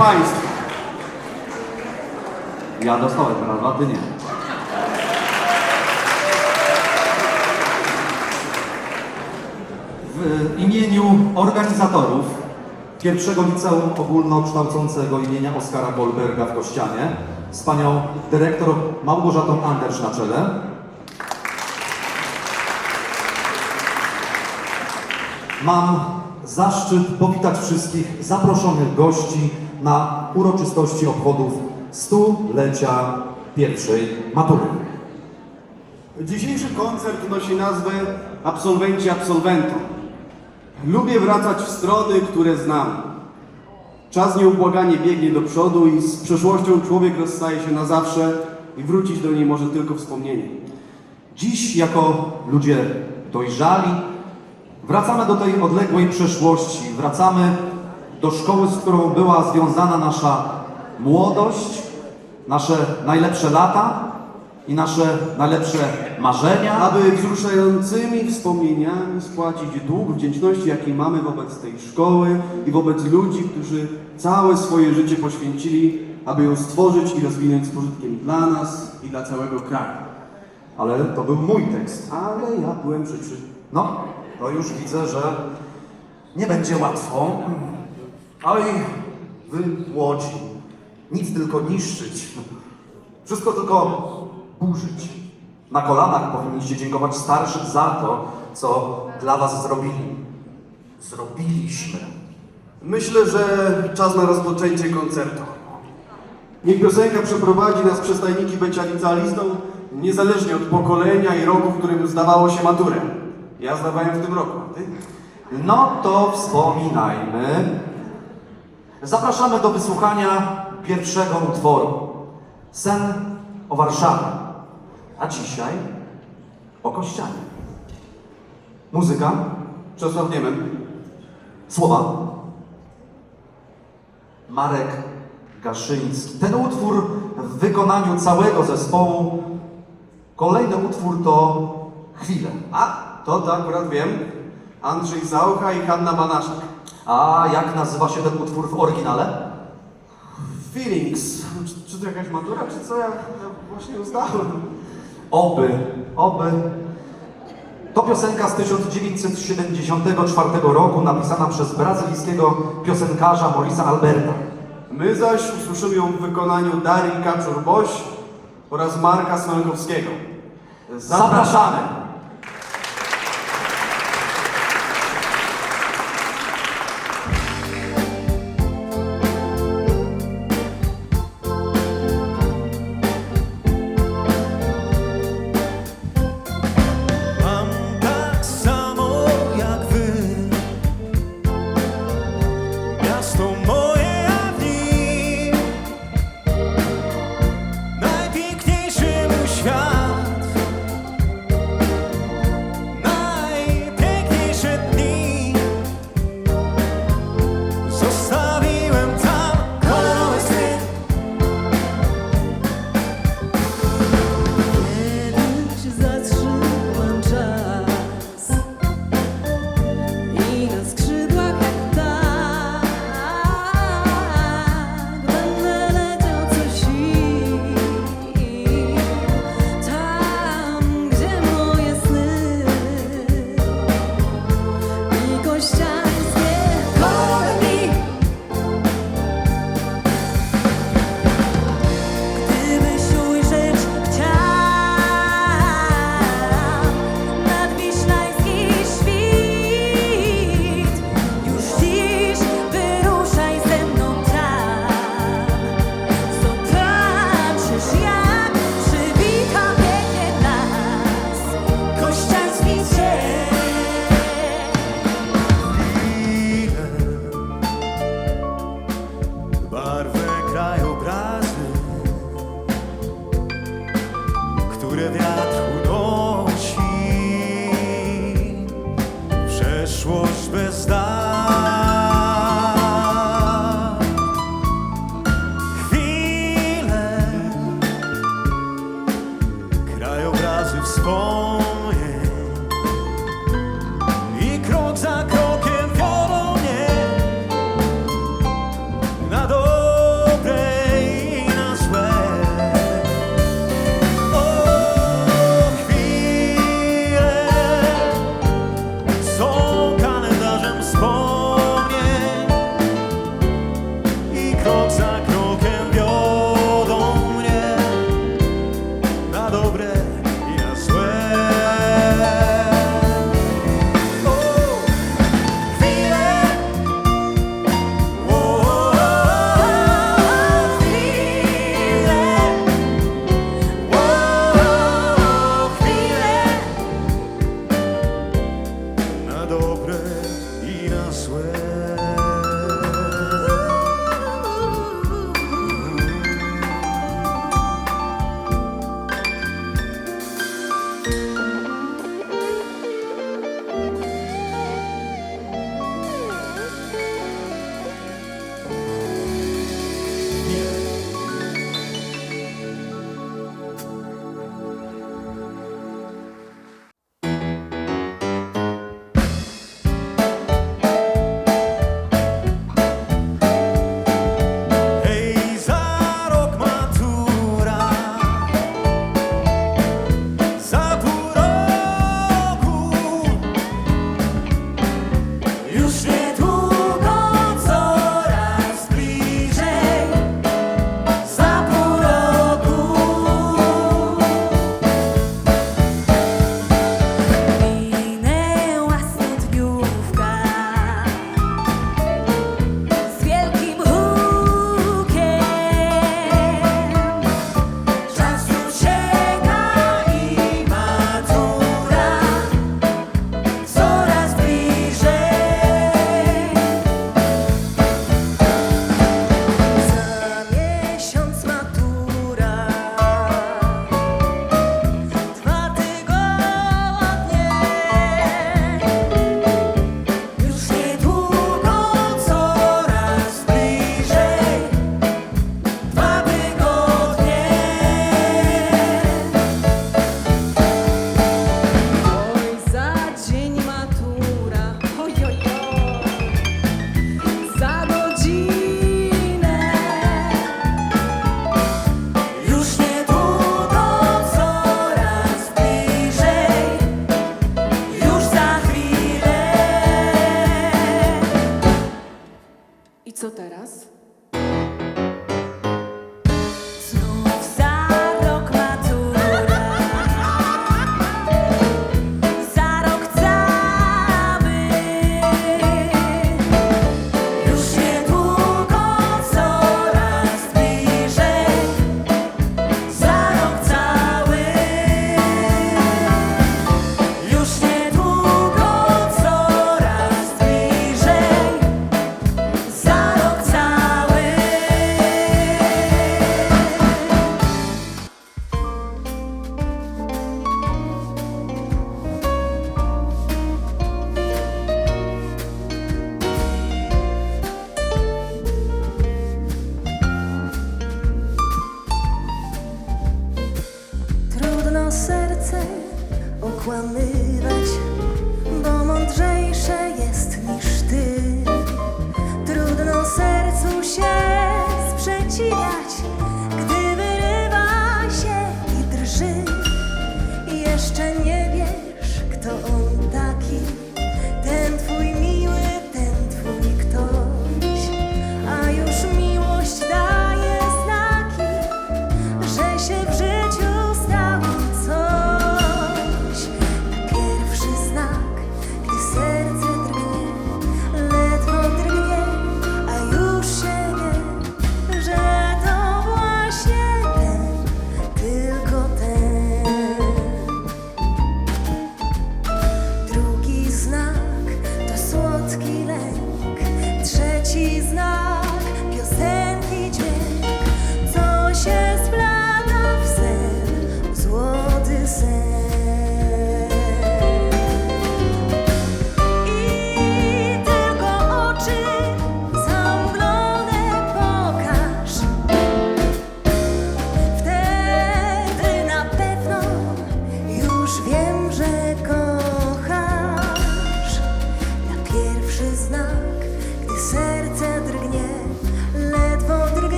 Państwu. Ja dostałem teraz, a ty nie. W imieniu organizatorów pierwszego liceum ogólnokształcącego imienia Oskara Goldberga w Kościanie z panią dyrektor Małgorzatą Andersz na czele Mam zaszczyt powitać wszystkich zaproszonych gości na uroczystości obchodów stulecia pierwszej matury. Dzisiejszy koncert nosi nazwę Absolwenci Absolwentom. Lubię wracać w strony, które znam. Czas nieubłaganie biegnie do przodu i z przeszłością człowiek rozstaje się na zawsze i wrócić do niej może tylko wspomnienie. Dziś, jako ludzie dojrzali, wracamy do tej odległej przeszłości, wracamy do szkoły, z którą była związana nasza młodość, nasze najlepsze lata i nasze najlepsze marzenia. Aby wzruszającymi wspomnieniami spłacić dług wdzięczności, jaki mamy wobec tej szkoły i wobec ludzi, którzy całe swoje życie poświęcili, aby ją stworzyć i rozwinąć z pożytkiem dla nas i dla całego kraju. Ale to był mój tekst. Ale ja byłem przy No, to już widzę, że nie będzie łatwo. Oj, wy młodzi, nic tylko niszczyć. Wszystko tylko burzyć. Na kolanach powinniście dziękować starszym za to, co dla was zrobili. Zrobiliśmy. Myślę, że czas na rozpoczęcie koncertu. Niech piosenka przeprowadzi nas przez tajniki bycia licealistą, niezależnie od pokolenia i roku, w którym zdawało się maturę. Ja zdawałem w tym roku, a ty? No to wspominajmy. Zapraszamy do wysłuchania pierwszego utworu. Sen o Warszawie. A dzisiaj o Kościanie. Muzyka, Czesław Niemen. słowa. Marek Gaszyński. Ten utwór w wykonaniu całego zespołu. Kolejny utwór to Chwile. A, to to akurat wiem. Andrzej Zaucha i Hanna Banaszak. A jak nazywa się ten utwór w oryginale? Feelings. Czy, czy to jakaś matura, czy co? Ja, ja właśnie ją zdałem. Oby, oby. To piosenka z 1974 roku, napisana przez brazylijskiego piosenkarza Morisa Alberta. My zaś usłyszymy ją w wykonaniu Darii Kaczor-Boś oraz Marka Smelkowskiego. Zapraszamy! przyszłość bez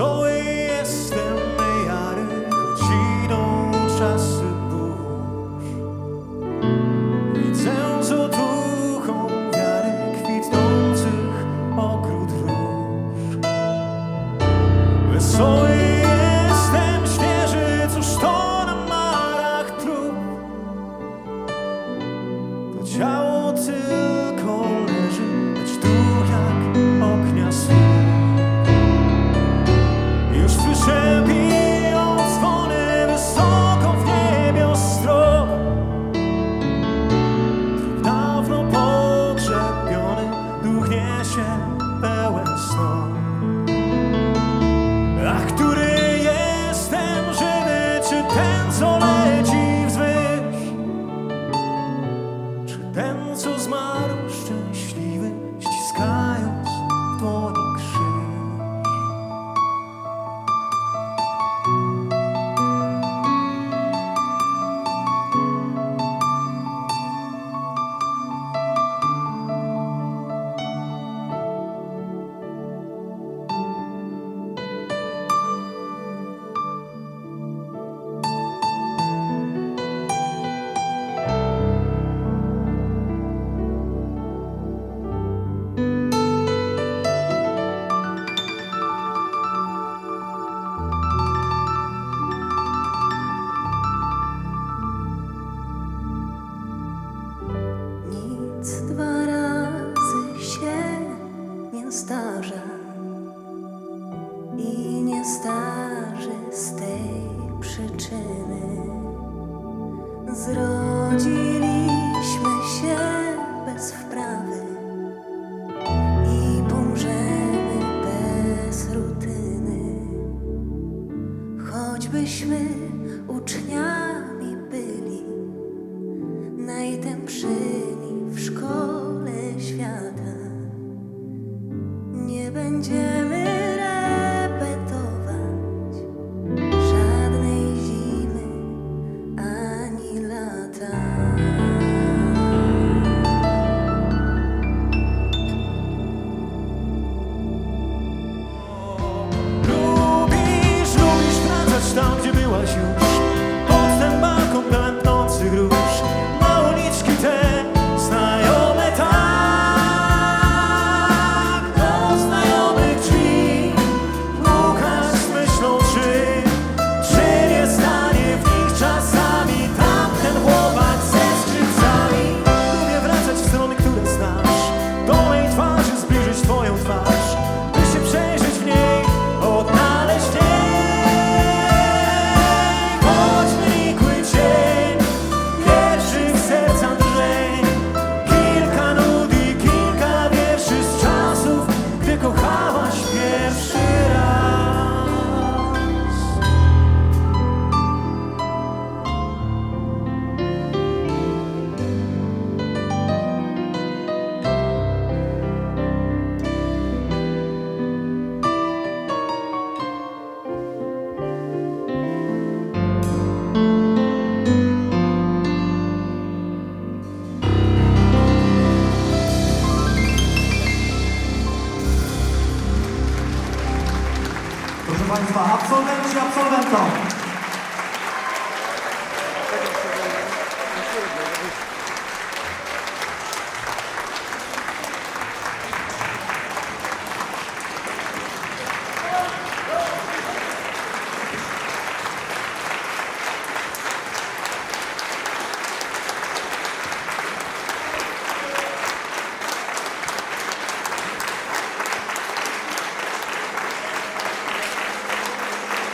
So dwa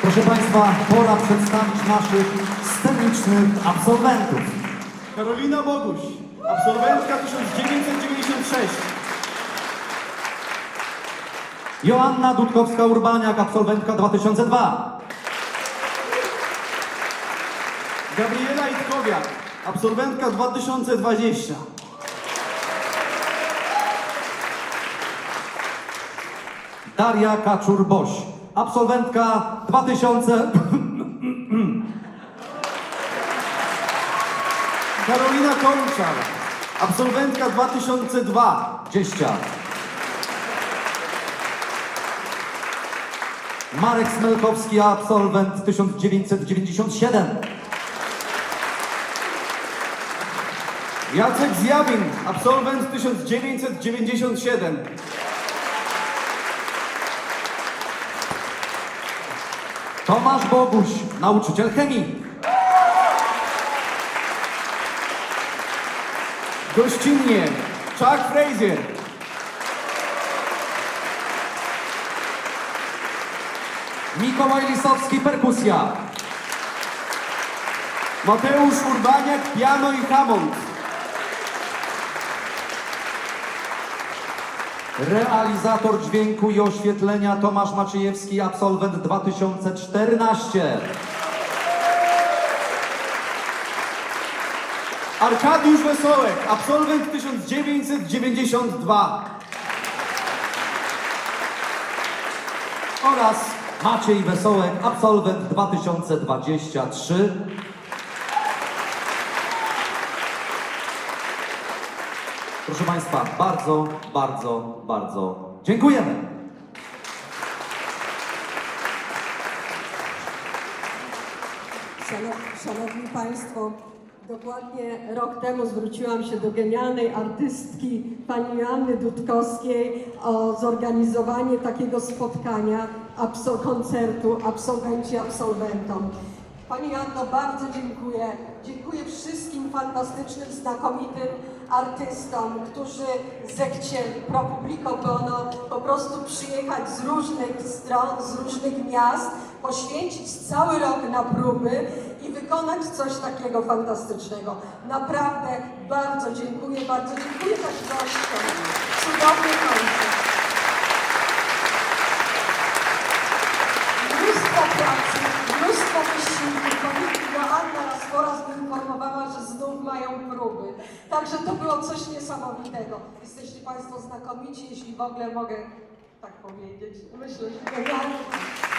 Proszę Państwa, pora przedstawić naszych scenicznych absolwentów. Karolina Boguś, absolwentka 1996. Joanna Dudkowska-Urbaniak, absolwentka 2002. Gabriela Itkowiak, absolwentka 2020. Daria Kaczur-Boś, absolwentka 2000... Karolina Kołczar, absolwentka 2002. 20. Marek Smelkowski, absolwent 1997. Jacek Zjawin, absolwent 1997. Tomasz Boguś, nauczyciel chemii. Gościnnie Chuck Frazier, Mikołaj Lisowski, perkusja. Mateusz Urbaniak, piano i Hammond. Realizator dźwięku i oświetlenia Tomasz Maciejewski, absolwent 2014. Arkadiusz Wesołek, absolwent 1992. Oraz Maciej Wesołek, absolwent 2023. Proszę Państwa, bardzo, bardzo, bardzo dziękujemy. Szanow- Szanowni Państwo, dokładnie rok temu zwróciłam się do genialnej artystki pani Joanny Dudkowskiej o zorganizowanie takiego spotkania, koncertu absolwenci absolwentom. Pani Joanno, bardzo dziękuję. Dziękuję wszystkim fantastycznym, znakomitym artystom, którzy zechcieli pro publico bono po prostu przyjechać z różnych stron, z różnych miast, poświęcić cały rok na próby i wykonać coś takiego fantastycznego. Naprawdę bardzo dziękuję, bardzo dziękuję też gościom. Cudowny koncert. Raz mnie informowała, że znów mają próby. Także to było coś niesamowitego. Jesteście Państwo znakomici, jeśli w ogóle mogę tak powiedzieć. Myślę, że genialnie.